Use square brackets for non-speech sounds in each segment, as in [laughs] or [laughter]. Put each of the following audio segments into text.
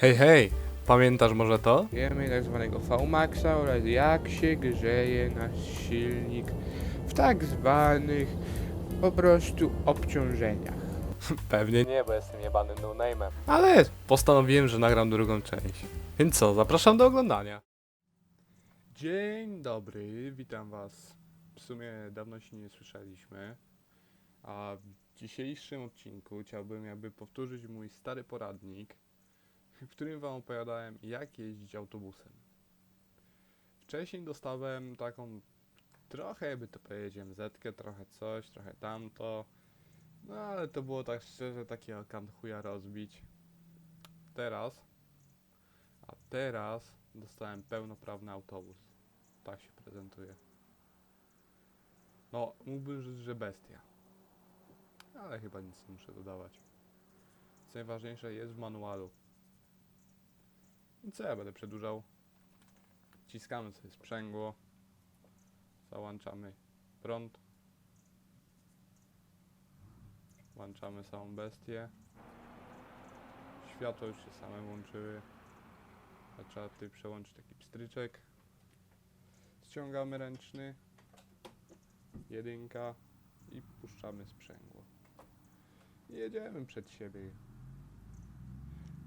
Hej, hej, pamiętasz może to? Wiemy tak zwanego VMAXa oraz jak się grzeje nasz silnik w tak zwanych po prostu obciążeniach. [laughs] Pewnie nie, bo jestem jebanym no-name'em. Ale postanowiłem, że nagram drugą część. Więc co, zapraszam do oglądania. Dzień dobry, witam was. W sumie dawno się nie słyszeliśmy. A w dzisiejszym odcinku chciałbym jakby powtórzyć mój stary poradnik, w którym wam opowiadałem jak jeździć autobusem. Wcześniej dostałem taką trochę, jakby to powiedzieć, zetkę, trochę coś, trochę tamto. No ale to było tak szczerze takie kant chuja rozbić. Teraz, a teraz dostałem pełnoprawny autobus. Tak się prezentuje. No, mógłbym rzec, że bestia. Ale chyba nic nie muszę dodawać. Co najważniejsze jest w manualu. Co ja będę przedłużał? Ciskamy sobie sprzęgło. Załączamy prąd. Włączamy samą bestię. Światła już się same włączyły. A trzeba tutaj przełączyć taki pstryczek. Ściągamy ręczny. Jedynka. I puszczamy sprzęgło. Jedziemy przed siebie.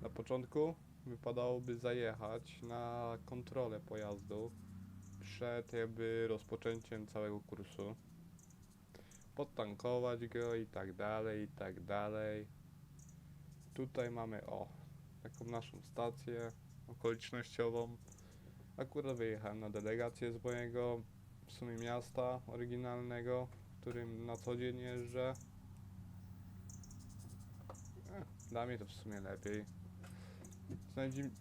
Na początku wypadałoby zajechać na kontrolę pojazdu przed jakby rozpoczęciem całego kursu podtankować go i tak dalej, i tak dalej. Tutaj mamy, o, taką naszą stację okolicznościową. Akurat wyjechałem na delegację z mojego w sumie miasta oryginalnego, w którym na co dzień jeżdżę. Eh, dla mnie to w sumie lepiej.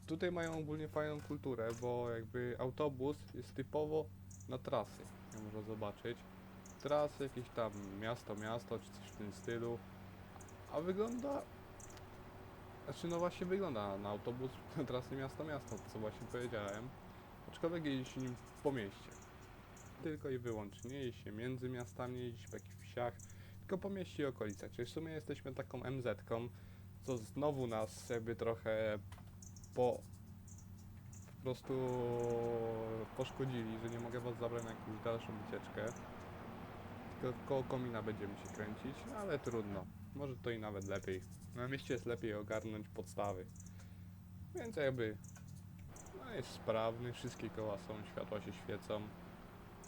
Tutaj mają ogólnie fajną kulturę, bo jakby autobus jest typowo na trasy, jak można zobaczyć trasy, jakieś tam miasto, miasto, czy coś w tym stylu. A wygląda... Znaczy no właśnie wygląda na autobus [laughs] na trasy miasto, miasto, co właśnie powiedziałem. Aczkolwiek jeździ się nim po mieście. Tylko i wyłącznie. Nie jeździ się między miastami, jeździ w jakichś wsiach, tylko po mieście i okolicach. Czyli w sumie jesteśmy taką MZ-ką, co znowu nas jakby trochę po... po prostu poszkodzili, że nie mogę was zabrać na jakąś dalszą wycieczkę tylko koło komina będziemy się kręcić, ale trudno. Może to i nawet lepiej. Na mieście jest lepiej ogarnąć podstawy. Więc jakby no jest sprawny, wszystkie koła są, światła się świecą,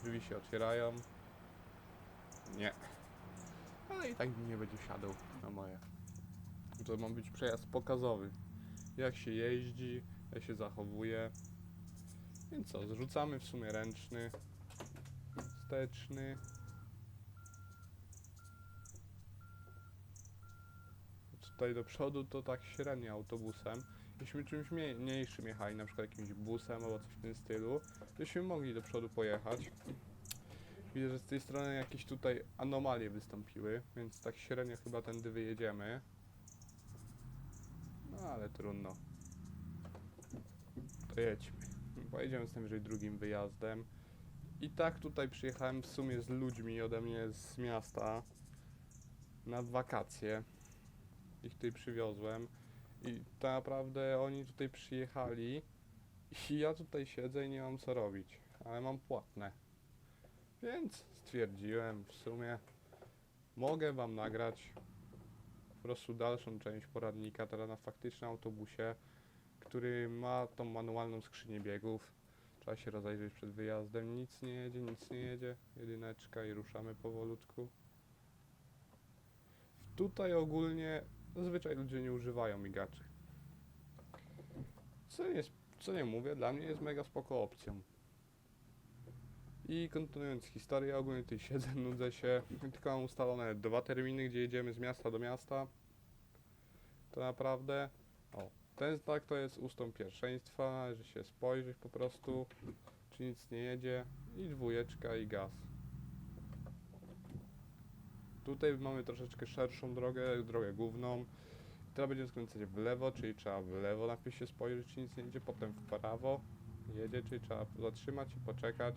drzwi się otwierają. Nie. Ale i tak nie będzie siadał na moje. To ma być przejazd pokazowy. Jak się jeździ, jak się zachowuje. Więc co, zrzucamy w sumie ręczny, wsteczny. tutaj do przodu, to tak średnio autobusem. Jeśli czymś mniej- mniejszym jechali, na przykład jakimś busem albo coś w tym stylu, tośmy mogli do przodu pojechać. Widzę, że z tej strony jakieś tutaj anomalie wystąpiły, więc tak średnio chyba tędy wyjedziemy. Ale trudno. To jedźmy. Pojedziemy z tym wyżej drugim wyjazdem. I tak tutaj przyjechałem w sumie z ludźmi ode mnie z miasta na wakacje ich tutaj przywiozłem i tak naprawdę oni tutaj przyjechali i ja tutaj siedzę i nie mam co robić, ale mam płatne. Więc stwierdziłem w sumie mogę wam nagrać prostu dalszą część poradnika teraz na faktycznym autobusie, który ma tą manualną skrzynię biegów. Trzeba się rozejrzeć przed wyjazdem. Nic nie jedzie, nic nie jedzie. Jedyneczka i ruszamy powolutku. Tutaj ogólnie Zazwyczaj ludzie nie używają migaczy. Co co nie mówię, dla mnie jest mega spoko opcją. I kontynuując historię, ogólnie tutaj siedzę, [laughs] nudzę się. Tylko mam ustalone dwa terminy, gdzie jedziemy z miasta do miasta. To naprawdę... O, ten znak to jest ustąp pierwszeństwa, że się spojrzeć po prostu, czy nic nie jedzie. I dwójeczka i gaz. Tutaj mamy troszeczkę szerszą drogę, drogę główną. Teraz będziemy skręcać w lewo, czyli trzeba w lewo najpierw się spojrzeć, czy nic nie jedzie, potem w prawo jedzie, czyli trzeba zatrzymać i poczekać.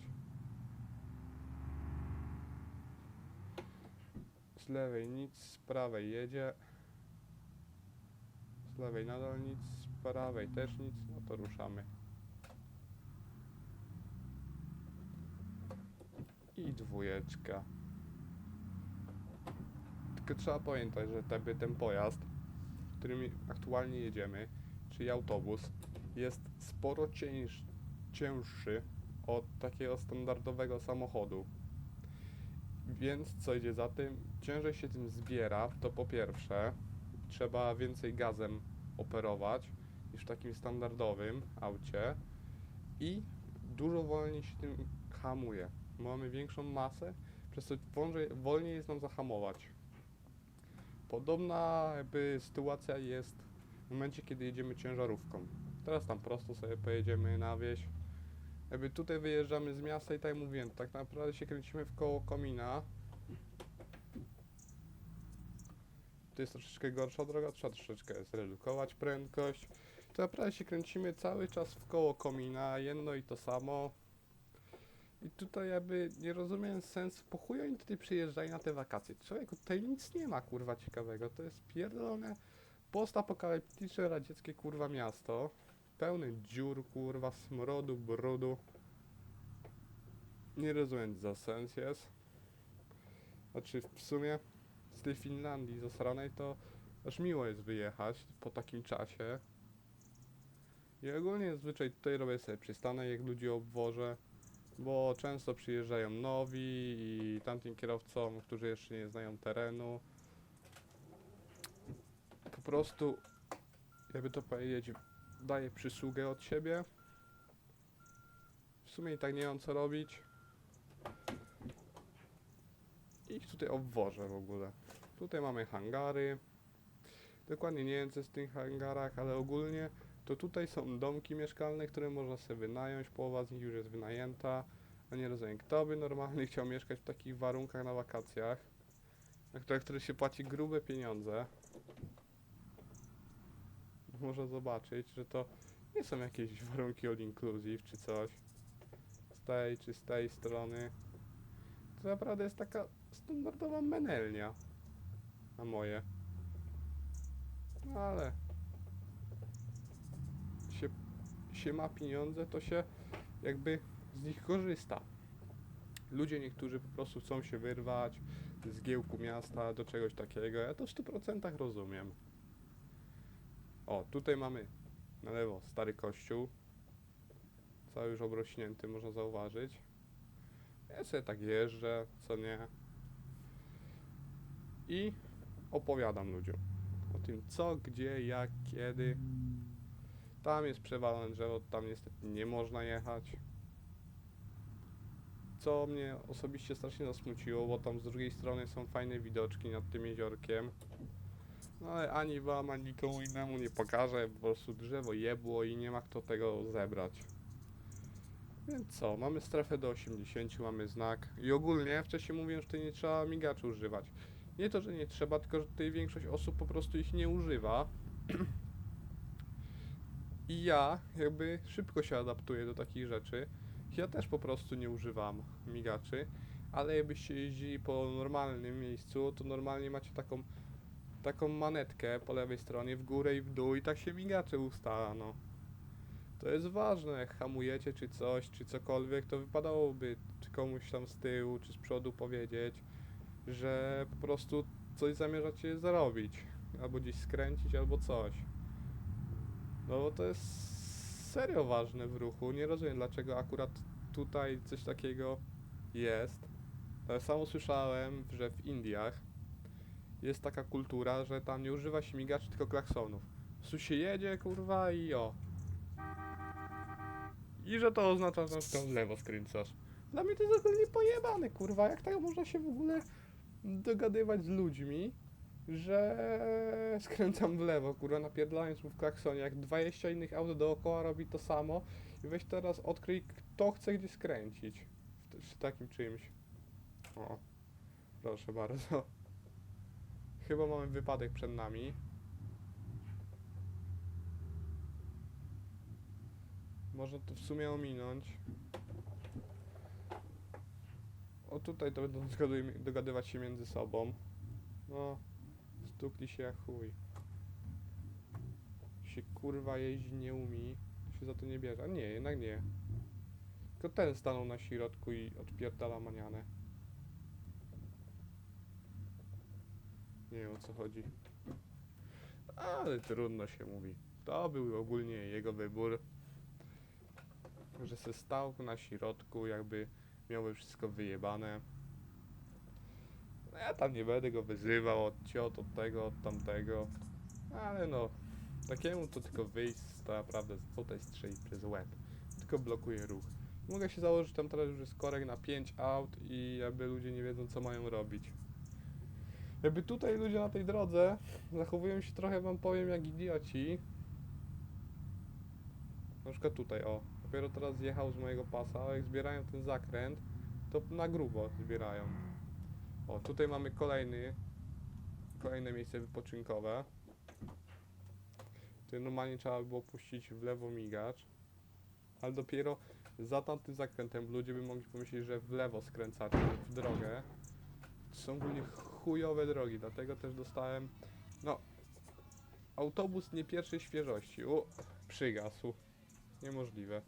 Z lewej nic, z prawej jedzie. Z lewej nadal nic, z prawej też nic, no to ruszamy. I dwójeczka. Tylko trzeba pamiętać, że jakby ten pojazd, którym aktualnie jedziemy, czyli autobus, jest sporo cięż, cięższy od takiego standardowego samochodu. Więc co idzie za tym? Ciężej się tym zbiera, to po pierwsze trzeba więcej gazem operować niż w takim standardowym aucie i dużo wolniej się tym hamuje. Mamy większą masę, przez co wolniej, wolniej jest nam zahamować. Podobna jakby sytuacja jest w momencie, kiedy jedziemy ciężarówką. Teraz tam prosto sobie pojedziemy na wieś. Jakby tutaj wyjeżdżamy z miasta i tak jak mówiłem, tak naprawdę się kręcimy w koło komina. To jest troszeczkę gorsza droga, trzeba troszeczkę zredukować prędkość. To naprawdę się kręcimy cały czas w koło komina, jedno i to samo. I tutaj jakby nie rozumiem sensu, po chuj oni tutaj przyjeżdżają na te wakacje. Człowieku, tutaj nic nie ma kurwa ciekawego, to jest pierdolone postapokaliptyczne radzieckie kurwa miasto. Pełne dziur kurwa, smrodu, brudu. Nie rozumiem za sens jest. Znaczy w sumie z tej Finlandii zasranej to aż miło jest wyjechać po takim czasie. I ogólnie zazwyczaj tutaj robię sobie przystanek, jak ludzi obwożę, bo często przyjeżdżają nowi i tamtym kierowcom, którzy jeszcze nie znają terenu, po prostu, jakby to powiedzieć, daję przysługę od siebie. W sumie i tak nie mam co robić. I ich tutaj obwożę w ogóle. Tutaj mamy hangary. Dokładnie nie wiem co jest w tych hangarach, ale ogólnie to tutaj są domki mieszkalne, które można sobie wynająć. Połowa z nich już jest wynajęta. A nie rozumiem, kto by normalnie chciał mieszkać w takich warunkach na wakacjach, na które, które się płaci grube pieniądze. Można zobaczyć, że to nie są jakieś [laughs] warunki all inclusive czy coś. Z tej czy z tej strony. To naprawdę jest taka standardowa menelnia. Na moje. No ale się, się ma pieniądze, to się jakby z nich korzysta. Ludzie niektórzy po prostu chcą się wyrwać z giełku miasta do czegoś takiego. Ja to w 100% rozumiem. O, tutaj mamy na lewo stary kościół. Cały już obrośnięty, można zauważyć. Ja sobie tak jeżdżę, co nie. I opowiadam ludziom o tym co, gdzie, jak, kiedy. Tam jest przewalone drzewo, tam niestety nie można jechać. Co mnie osobiście strasznie zasmuciło, bo tam z drugiej strony są fajne widoczki nad tym jeziorkiem. No ale ani wam, ani nikomu innemu nie pokażę, po prostu drzewo jebło i nie ma kto tego zebrać. Więc co, mamy strefę do 80, mamy znak. I ogólnie wcześniej mówiłem, że tutaj nie trzeba migaczy używać. Nie to, że nie trzeba, tylko że tutaj większość osób po prostu ich nie używa. [clears throat] I ja jakby szybko się adaptuję do takich rzeczy. Ja też po prostu nie używam migaczy, ale jakbyście jeździli po normalnym miejscu, to normalnie macie taką taką manetkę po lewej stronie w górę i w dół i tak się migacze ustala, no. To jest ważne, jak hamujecie czy coś, czy cokolwiek, to wypadałoby czy komuś tam z tyłu, czy z przodu powiedzieć, że po prostu coś zamierzacie zrobić, albo gdzieś skręcić, albo coś. No bo to jest serio ważne w ruchu, nie rozumiem dlaczego akurat tutaj coś takiego jest. Ale samo słyszałem, że w Indiach jest taka kultura, że tam nie używa się migaczy, tylko klaksonów. Prostu się jedzie, kurwa, i o. I że to oznacza, że na w lewo skręcasz. Dla mnie to jest ogólnie pojebane, kurwa, jak tak można się w ogóle dogadywać z ludźmi, że [laughs] skręcam w lewo, kurwa, napierdalając mu w klaksonie, jak 20 innych aut dookoła robi to samo i weź teraz odkryj, kto chce gdzie skręcić w takim czymś. O, proszę bardzo. Chyba mamy wypadek przed nami. Można to w sumie ominąć. O tutaj to będą [laughs] dogadywać się między sobą. No, stukli się jak chuj. się kurwa jeździ nie umie, się za to nie bierze. A nie, jednak nie. Tylko ten stanął na środku i odpierdala manianę. Nie wiem o co chodzi. Ale trudno się mówi. To był ogólnie jego wybór. Że se stał na środku, jakby miałby wszystko wyjebane. No ja tam nie będę go wyzywał od ciot, od tego, od tamtego. Ale no, takiemu to tylko wyjść, to naprawdę tutaj strzeli przez łeb. Tylko blokuje ruch. Mogę się założyć, tam teraz już jest korek na 5 aut i jakby ludzie nie wiedzą co mają robić. Jakby tutaj ludzie na tej drodze zachowują się trochę, wam powiem, jak idioci. Na przykład tutaj, o. Dopiero teraz zjechał z mojego pasa, jak zbierają ten zakręt, to na grubo zbierają. O, tutaj mamy kolejny, kolejne miejsce wypoczynkowe. Tutaj normalnie trzeba by było puścić w lewo migacz. Ale dopiero za tamtym zakrętem ludzie by mogli pomyśleć, że w lewo skręcacie w drogę. To są ogólnie chujowe drogi, dlatego też dostałem, no, autobus nie pierwszej świeżości. U, przygasł. Niemożliwe.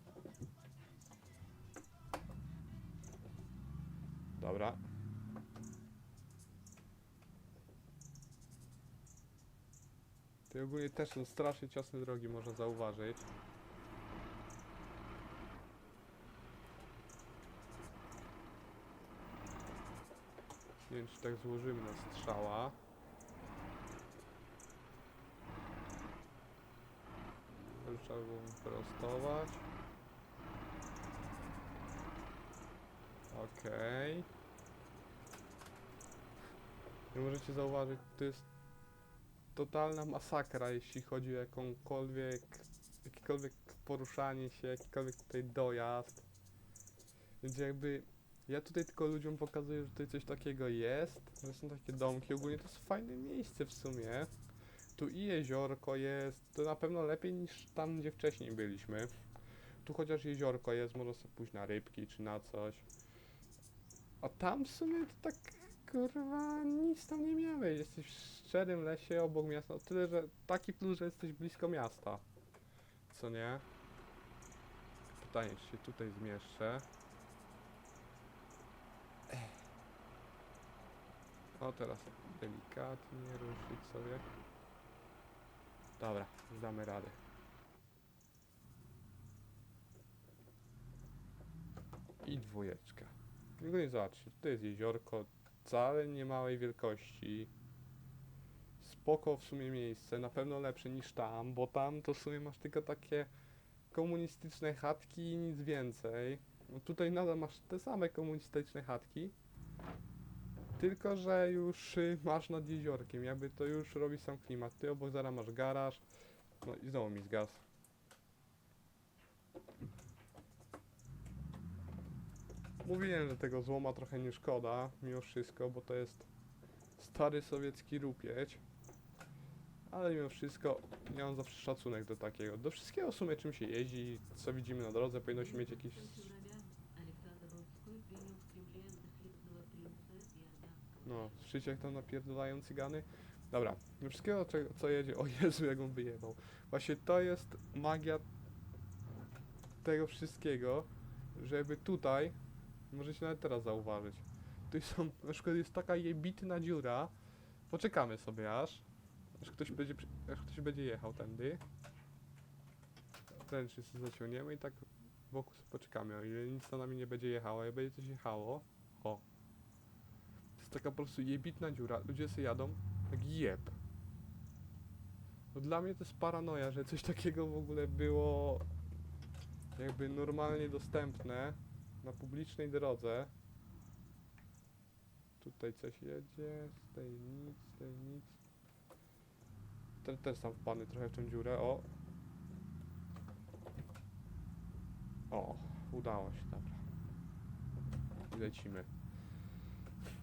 Dobra. To ogólnie też są strasznie ciasne drogi, można zauważyć. Nie wiem, czy tak złożymy na strzała. To już trzeba było wyprostować. Okej. I możecie zauważyć, to jest totalna masakra, jeśli chodzi o jakąkolwiek, jakiekolwiek poruszanie się, jakikolwiek tutaj dojazd. Więc jakby ja tutaj tylko ludziom pokazuję, że tutaj coś takiego jest, że są takie domki, ogólnie to jest fajne miejsce w sumie. Tu i jeziorko jest, to na pewno lepiej niż tam, gdzie wcześniej byliśmy. Tu chociaż jeziorko jest, można sobie pójść na rybki czy na coś. A tam w sumie to tak, kurwa, nic tam nie miałeś. Jesteś w szczerym lesie obok miasta. O tyle, że taki plus, że jesteś blisko miasta. Co nie? Pytanie, czy się tutaj zmieszczę. O, teraz delikatnie ruszyć sobie. Dobra, damy radę. I dwójeczka. Tylko nie zobaczcie, tutaj jest jeziorko wcale nie małej wielkości. Spoko w sumie miejsce, na pewno lepsze niż tam, bo tam to w sumie masz tylko takie komunistyczne chatki i nic więcej. No tutaj nadal masz te same komunistyczne chatki, tylko, że już y, masz nad jeziorkiem, jakby to już robi sam klimat. Ty obok zaraz masz garaż. No i znowu mi zgasł. Mówiłem, że tego złoma trochę nie szkoda, mimo wszystko, bo to jest stary sowiecki rupieć. Ale mimo wszystko nie mam zawsze szacunek do takiego. Do wszystkiego w sumie czym się jeździ, co widzimy na drodze, powinno się mieć jakiś No, słyszycie jak tam napierdalają cygany? Dobra, do wszystkiego co, jedzie, o Jezu jak on wyjebał. Właśnie to jest magia tego wszystkiego, żeby tutaj, możecie nawet teraz zauważyć, tu są, na przykład jest taka jebitna dziura, poczekamy sobie aż, aż ktoś będzie, aż ktoś będzie jechał tędy. Ten wszyscy zaciągniemy i tak wokół sobie poczekamy, o ile nic za nami nie będzie jechało, jak będzie coś jechało, jest taka po prostu jebitna dziura. Ludzie sobie jadą jak jeb. No dla mnie to jest paranoja, że coś takiego w ogóle było jakby normalnie dostępne na publicznej drodze. Tutaj coś jedzie, z tej nic, z tej nic. Ten też tam wpadny trochę w tą dziurę, o. O, udało się, dobra. Lecimy.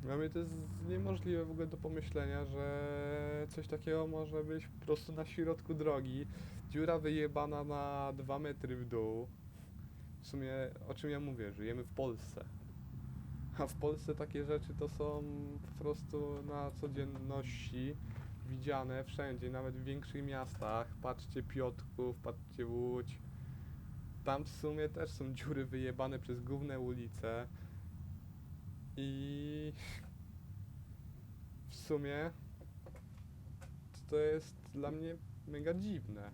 Dla mnie to jest niemożliwe w ogóle do pomyślenia, że coś takiego może być po prostu na środku drogi. Dziura wyjebana na 2 metry w dół. W sumie o czym ja mówię, żyjemy w Polsce. A w Polsce takie rzeczy to są po prostu na codzienności. widziane wszędzie, nawet w większych miastach. Patrzcie Piotrków, patrzcie Łódź. Tam w sumie też są dziury wyjebane przez główne ulice. I w sumie to jest dla mnie mega dziwne,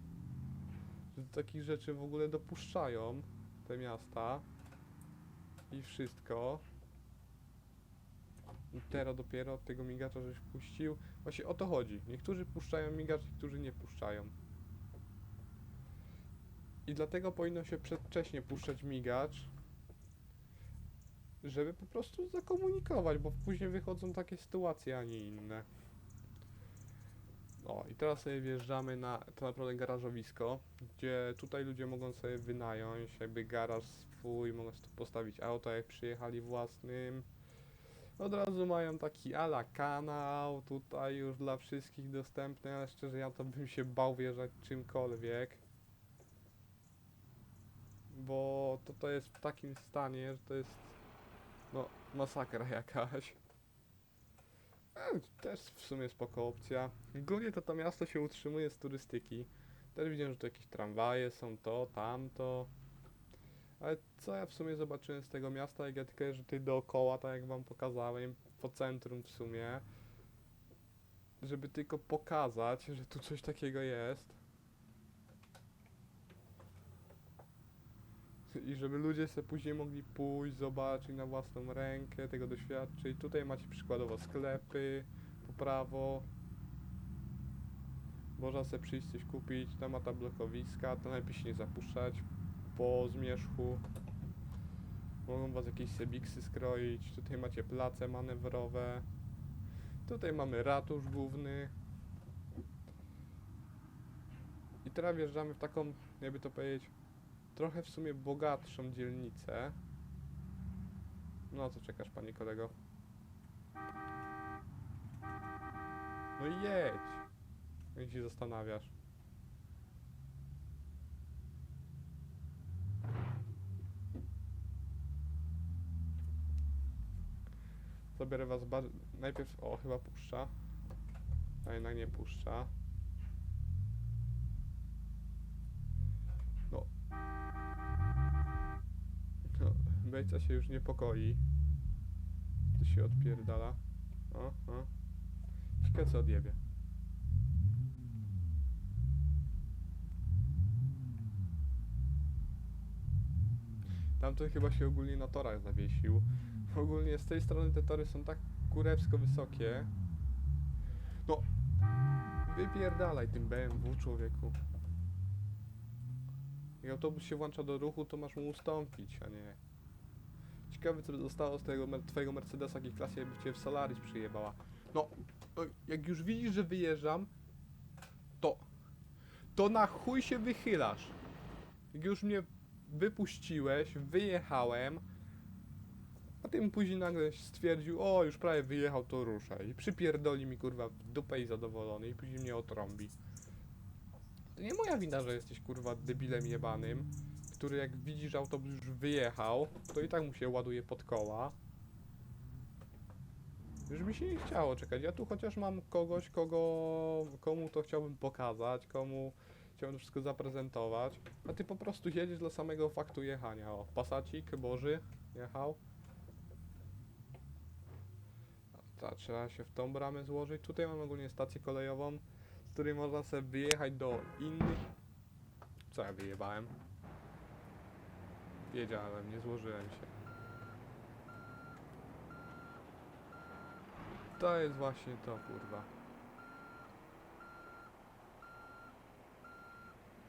że takich rzeczy w ogóle dopuszczają te miasta i wszystko. I teraz dopiero tego migacza żeś puścił. Właśnie o to chodzi. Niektórzy puszczają migacz, niektórzy nie puszczają. I dlatego powinno się przedwcześnie puszczać migacz, żeby po prostu zakomunikować, bo później wychodzą takie sytuacje, a nie inne. O, i teraz sobie wjeżdżamy na to naprawdę garażowisko, gdzie tutaj ludzie mogą sobie wynająć jakby garaż swój, mogą sobie postawić auto, jak przyjechali własnym. Od razu mają taki ala kanał, tutaj już dla wszystkich dostępny, ale szczerze ja to bym się bał wjeżdżać czymkolwiek. Bo to, to jest w takim stanie, że to jest no masakra jakaś. E, też w sumie spoko opcja. Głównie to to miasto się utrzymuje z turystyki. Też widziałem, że tu jakieś tramwaje są, to, tamto. Ale co ja w sumie zobaczyłem z tego miasta, jak ja tylko jeżdżę tutaj dookoła, tak jak wam pokazałem, po centrum w sumie. Żeby tylko pokazać, że tu coś takiego jest. I żeby ludzie sobie później mogli pójść, zobaczyć na własną rękę, tego doświadczyć. Tutaj macie przykładowo sklepy po prawo. Można sobie przyjść coś kupić, tam ma ta blokowiska, to najlepiej się nie zapuszczać po zmierzchu. Mogą was jakieś sebiksy skroić. Tutaj macie place manewrowe. Tutaj mamy ratusz główny. I teraz wjeżdżamy w taką, jakby to powiedzieć, trochę w sumie bogatszą dzielnicę. No co czekasz, panie kolego? No jedź! Jak się zastanawiasz? Zabiorę was. Najpierw... O, chyba puszcza. A jednak nie puszcza. Bejca się już niepokoi. To się odpierdala. O, o. Ciekawe co odjebie. Tamten chyba się ogólnie na torach zawiesił. Ogólnie z tej strony te tory są tak kurewsko wysokie. No, wypierdalaj tym BMW, człowieku. Jak autobus się włącza do ruchu, to masz mu ustąpić, a nie... Ciekawe, co by zostało z tego twojego Mercedesa G-klasie, jakby cię w Solaris przyjebała. No, no, jak już widzisz, że wyjeżdżam, to... To na chuj się wychylasz. Jak już mnie wypuściłeś, wyjechałem, a tym później nagle stwierdził, o już prawie wyjechał, to ruszaj. I przypierdoli mi kurwa w dupę i zadowolony i później mnie otrąbi. To nie moja wina, że jesteś kurwa debilem jebanym, który jak widzi, że autobus już wyjechał, to i tak mu się ładuje pod koła. Już mi się nie chciało czekać. Ja tu chociaż mam kogoś, kogo, komu to chciałbym pokazać, komu chciałbym to wszystko zaprezentować. A ty po prostu jedziesz dla samego faktu jechania. O, pasacik Boży jechał. Ta, trzeba się w tą bramę złożyć. Tutaj mam ogólnie stację kolejową, z której można sobie wyjechać do innych. Co ja wyjebałem? Wiedziałem, nie złożyłem się. To jest właśnie to, kurwa.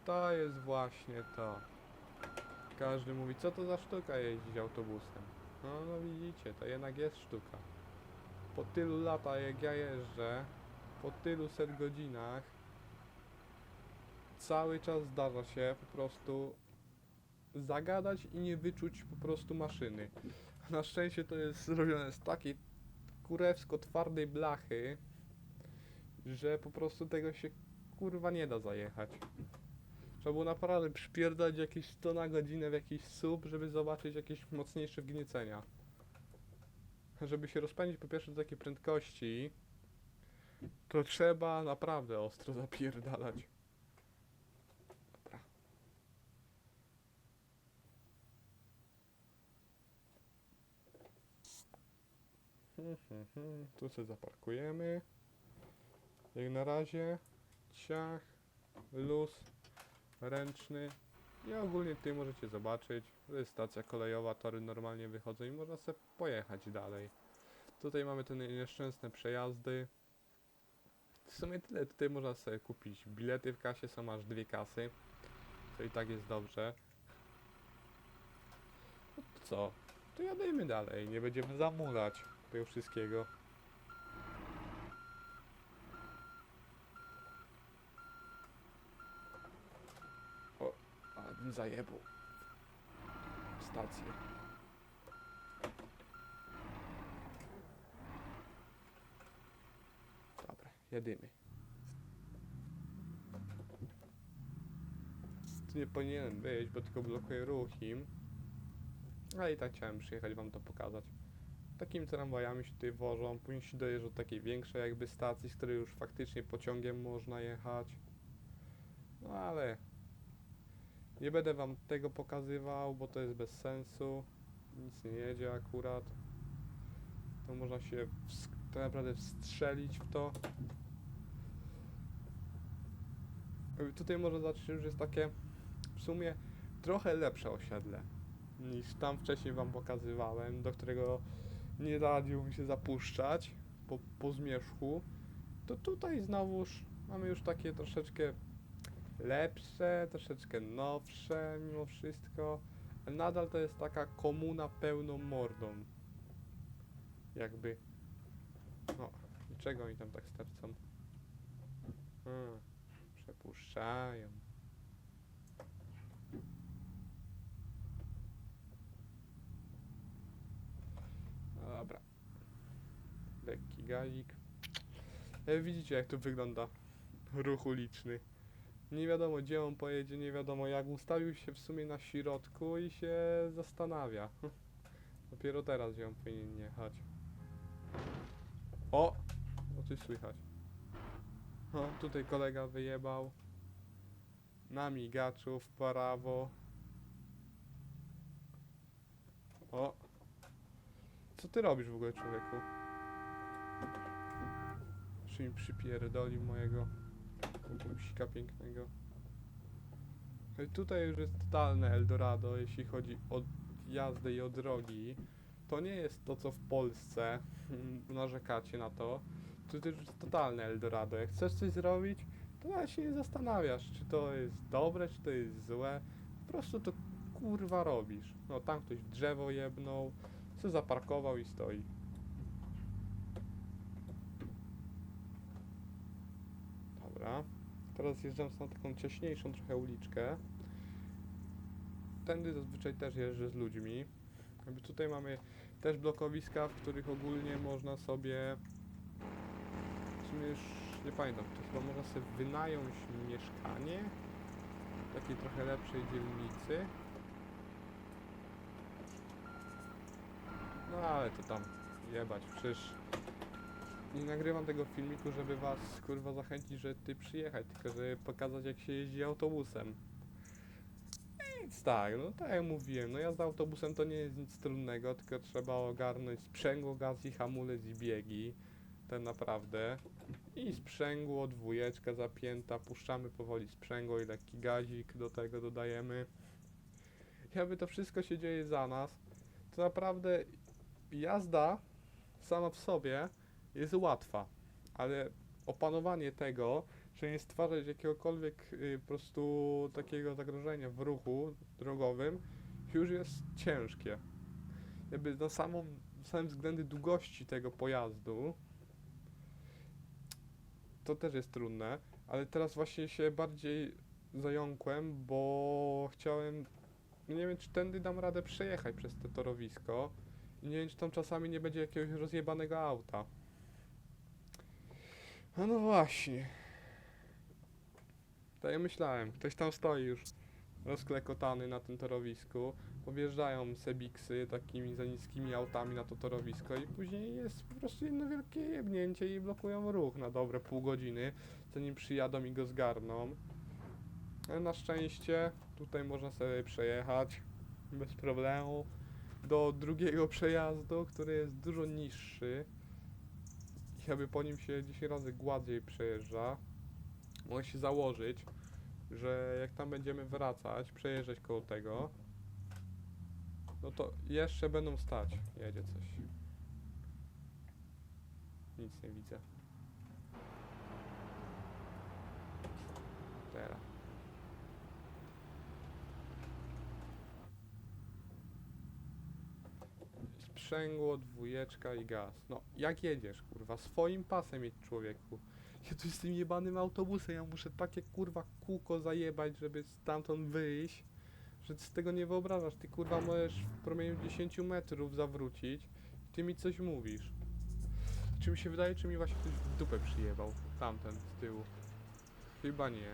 To jest właśnie to. Każdy mówi, co to za sztuka jeździć autobusem. No, no widzicie, to jednak jest sztuka. Po tylu latach jak ja jeżdżę, po tylu set godzinach, cały czas zdarza się po prostu zagadać i nie wyczuć po prostu maszyny. Na szczęście to jest [laughs] zrobione z takiej kurewsko twardej blachy, że po prostu tego się kurwa nie da zajechać. Trzeba było naprawdę przypierdać jakieś 100 na godzinę w jakiś słup, żeby zobaczyć jakieś mocniejsze wgniecenia. Żeby się rozpędzić po pierwsze do takiej prędkości, to trzeba naprawdę ostro zapierdalać. Tu sobie zaparkujemy. Jak na razie ciach, luz, ręczny. I ogólnie tutaj możecie zobaczyć, to jest stacja kolejowa, tory normalnie wychodzą i można sobie pojechać dalej. Tutaj mamy te nieszczęsne przejazdy. W sumie tyle, tutaj można sobie kupić bilety w kasie, są aż dwie kasy. To i tak jest dobrze. No to co? To jadajmy dalej, nie będziemy zamulać tego wszystkiego. O, ale bym zajebał. Stację. Dobra, jedymy. Tu nie powinienem być, bo tylko blokuję ruch im. Ale i tak chciałem przyjechać wam to pokazać. Takimi tramwajami się tutaj wożą, później się dojeżdża do takiej większej jakby stacji, z której już faktycznie pociągiem można jechać. No ale nie będę wam tego pokazywał, bo to jest bez sensu. Nic nie jedzie akurat. To można się tak naprawdę wstrzelić w to. Tutaj można zobaczyć, że jest takie w sumie trochę lepsze osiedle niż tam wcześniej wam pokazywałem, do którego nie radził mi się zapuszczać po, po zmierzchu. To tutaj znowuż mamy już takie troszeczkę lepsze, troszeczkę nowsze mimo wszystko. Ale nadal to jest taka komuna pełną mordą. Jakby. No, czego oni tam tak stercą? Hmm, przepuszczają. No dobra. Lekki gazik. E, widzicie jak tu wygląda ruch uliczny. Nie wiadomo gdzie on pojedzie, nie wiadomo jak. Ustawił się w sumie na środku i się zastanawia. [laughs] Dopiero teraz on powinien jechać. O! O coś słychać. O, tutaj kolega wyjebał. Na migaczu w prawo. O! Co ty robisz w ogóle człowieku? Czy mi przypierdolił mojego kukusika pięknego. Tutaj już jest totalne Eldorado, jeśli chodzi o jazdę i o drogi. To nie jest to, co w Polsce [laughs] narzekacie na to. To już jest totalne Eldorado. Jak chcesz coś zrobić, to nawet się nie zastanawiasz, czy to jest dobre, czy to jest złe. Po prostu to kurwa robisz. No tam ktoś drzewo jebnął, zaparkował i stoi. Dobra. Teraz jeżdżam na taką ciaśniejszą trochę uliczkę. Tędy zazwyczaj też jeżdżę z ludźmi. Jakby tutaj mamy też blokowiska, w których ogólnie można sobie... W sumie już nie pamiętam, to chyba można sobie wynająć mieszkanie w takiej trochę lepszej dzielnicy. No ale to tam jebać, przecież nie nagrywam tego filmiku, żeby was kurwa zachęcić, żeby ty przyjechać, tylko żeby pokazać jak się jeździ autobusem. Więc tak, no tak jak mówiłem, no jazda autobusem to nie jest nic trudnego, tylko trzeba ogarnąć sprzęgło, gaz i hamulec i biegi. Ten naprawdę. I sprzęgło, dwójeczka zapięta, puszczamy powoli sprzęgło i lekki gazik do tego dodajemy. Jakby to wszystko się dzieje za nas, to naprawdę jazda sama w sobie jest łatwa, ale opanowanie tego, że nie stwarzać jakiegokolwiek y, po prostu takiego zagrożenia w ruchu drogowym, już jest ciężkie. Jakby na samą, same względy długości tego pojazdu, to też jest trudne, ale teraz właśnie się bardziej zająkłem, bo chciałem, nie wiem czy tędy dam radę przejechać przez to torowisko nie wiem czy tam czasami nie będzie jakiegoś rozjebanego auta. A no właśnie. Tak jak myślałem, ktoś tam stoi już rozklekotany na tym torowisku. Powjeżdżają Sebiksy takimi za niskimi autami na to torowisko i później jest po prostu jedno wielkie jebnięcie i blokują ruch na dobre pół godziny, zanim przyjadą i go zgarną. Ale na szczęście tutaj można sobie przejechać bez problemu do drugiego przejazdu, który jest dużo niższy. I jakby po nim się 10 razy gładziej przejeżdża. Mogę się założyć, że jak tam będziemy wracać, przejeżdżać koło tego, no to jeszcze będą stać. Jedzie coś. Nic nie widzę. Teraz. Sprzęgło, dwójeczka i gaz. No, jak jedziesz, kurwa? Swoim pasem jedź, człowieku. Ja tu z tym jebanym autobusem, ja muszę takie, kurwa, kółko zajebać, żeby stamtąd wyjść, że z tego nie wyobrażasz. Ty, kurwa, możesz w promieniu 10 metrów zawrócić i ty mi coś mówisz. Czy mi się wydaje, czy mi właśnie ktoś w dupę przyjebał? Tamten, z tyłu. Chyba nie.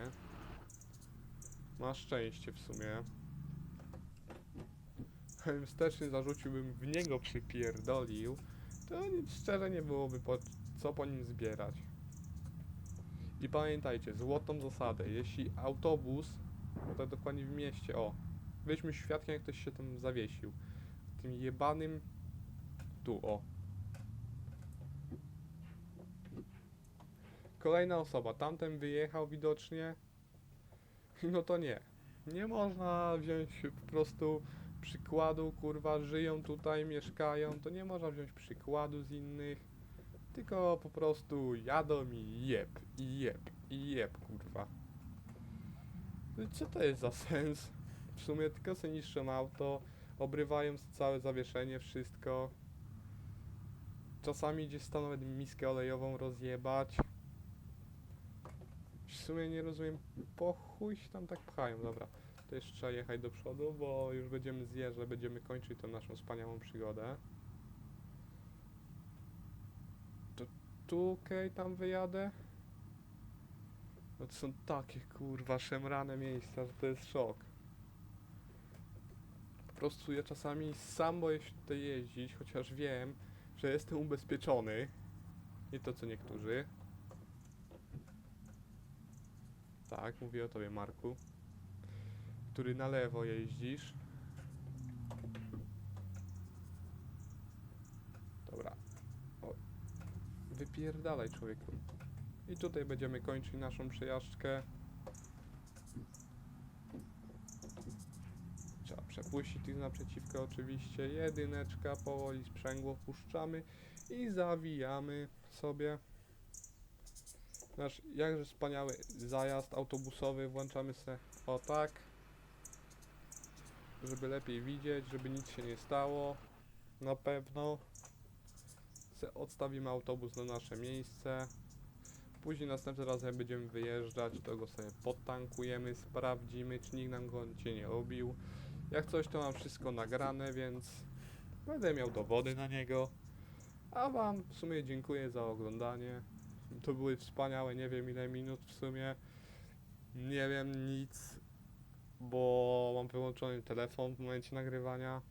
Masz szczęście w sumie. Gdybym wstecznie zarzuciłbym w niego przypierdolił, to nic szczerze nie byłoby po, co po nim zbierać. I pamiętajcie, złotą zasadę, jeśli autobus, bo to dokładnie w mieście, o, weźmy świadkiem, jak ktoś się tam zawiesił. Tym jebanym, tu, o. Kolejna osoba, tamten wyjechał widocznie, no to nie. Nie można wziąć po prostu przykładu, kurwa, żyją tutaj, mieszkają, to nie można wziąć przykładu z innych, tylko po prostu jadą i jeb, i jeb, i jeb, kurwa. No co to jest za [laughs] sens? W sumie tylko sobie niszczą auto, obrywają całe zawieszenie, wszystko. Czasami gdzieś tam nawet miskę olejową rozjebać. W sumie nie rozumiem, po chuj się tam tak pchają, dobra. To jeszcze trzeba jechać do przodu, bo już będziemy zjeżdżać, będziemy kończyć tą naszą wspaniałą przygodę. To tu, okej, tam wyjadę. No to są takie kurwa szemrane miejsca, że to jest szok. Po prostu ja czasami sam boję się tutaj jeździć, chociaż wiem, że jestem ubezpieczony. Nie to co niektórzy. Tak, mówię o tobie, Marku. Który na lewo jeździsz. Dobra. O. Wypierdalaj, człowieku. I tutaj będziemy kończyć naszą przejażdżkę. Trzeba przepuścić tych naprzeciwko oczywiście. Jedyneczka, powoli sprzęgło puszczamy i zawijamy sobie. Nasz jakże wspaniały zajazd autobusowy włączamy se o tak. Żeby lepiej widzieć, żeby nic się nie stało. Na pewno. Se odstawimy autobus na nasze miejsce. Później następnym razem jak będziemy wyjeżdżać, to go sobie podtankujemy, sprawdzimy, czy nikt nam go cię nie robił. Jak coś, to mam wszystko nagrane, więc będę miał dowody na niego. A wam w sumie dziękuję za oglądanie. To były wspaniałe, nie wiem ile minut w sumie. Nie wiem nic, bo wyłączony telefon w momencie nagrywania.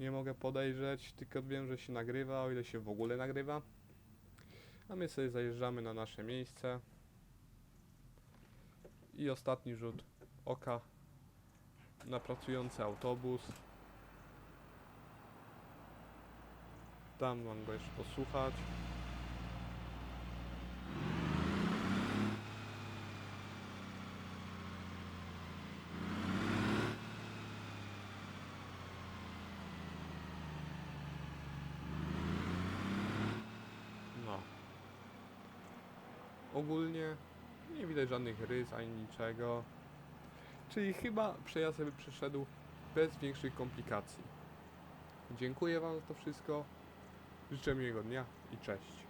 Nie mogę podejrzeć, tylko wiem, że się nagrywa, o ile się w ogóle nagrywa. A my sobie zajeżdżamy na nasze miejsce. I ostatni rzut oka na pracujący autobus. Tam mam go jeszcze posłuchać. No. Ogólnie nie widać żadnych rys ani niczego. Czyli chyba przejazd sobie przeszedł bez większych komplikacji. Dziękuję Wam za to wszystko. Życzę miłego dnia i cześć.